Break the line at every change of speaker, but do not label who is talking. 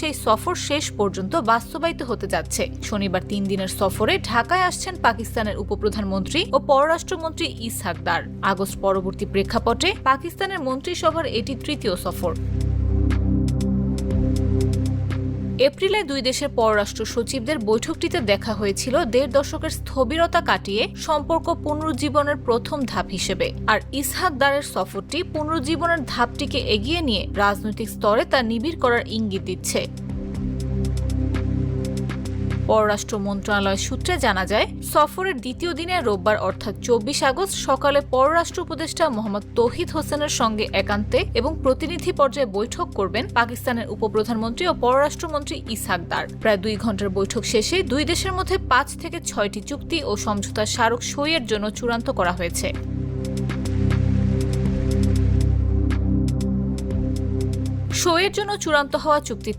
সেই সফর শেষ পর্যন্ত বাস্তবায়িত হতে যাচ্ছে। শনিবার তিন দিনের সফরে ঢাকায় আসছেন পাকিস্তানের উপপ্রধানমন্ত্রী ও পররাষ্ট্রমন্ত্রী ইসহাক দার আগস্ট পরবর্তী প্রেক্ষাপটে পাকিস্তানের মন্ত্রিসভার এটি তৃতীয় সফর। এপ্রিলে দুই দেশের পররাষ্ট্র সচিবদের বৈঠকটিতে দেখা হয়েছিল দেড় দশকের স্থবিরতা কাটিয়ে সম্পর্ক পুনরুজ্জীবনের প্রথম ধাপ হিসেবে। আর ইসহাক দারের সফরটি পুনরুজ্জীবনের ধাপটিকে এগিয়ে নিয়ে রাজনৈতিক স্তরে তা নিবিড় করার ইঙ্গিত দিচ্ছে। পররাষ্ট্র মন্ত্রণালয় সূত্রে জানা যায়, সফরের দ্বিতীয় দিনে রোববার অর্থাৎ চব্বিশ আগস্ট সকালে পররাষ্ট্র উপদেষ্টা মোহাম্মদ তৌহিদ হোসেনের সঙ্গে একান্তে এবং প্রতিনিধি পর্যায়ে বৈঠক করবেন পাকিস্তানের উপপ্রধানমন্ত্রী ও পররাষ্ট্রমন্ত্রী ইসহাক দার। প্রায় দুই ঘণ্টার বৈঠক শেষে দুই দেশের মধ্যে পাঁচ থেকে ছয়টি চুক্তি ও সমঝোতা স্মারক সইয়ের জন্য চূড়ান্ত করা হয়েছে। সইয়ের জন্য চূড়ান্ত হওয়া চুক্তির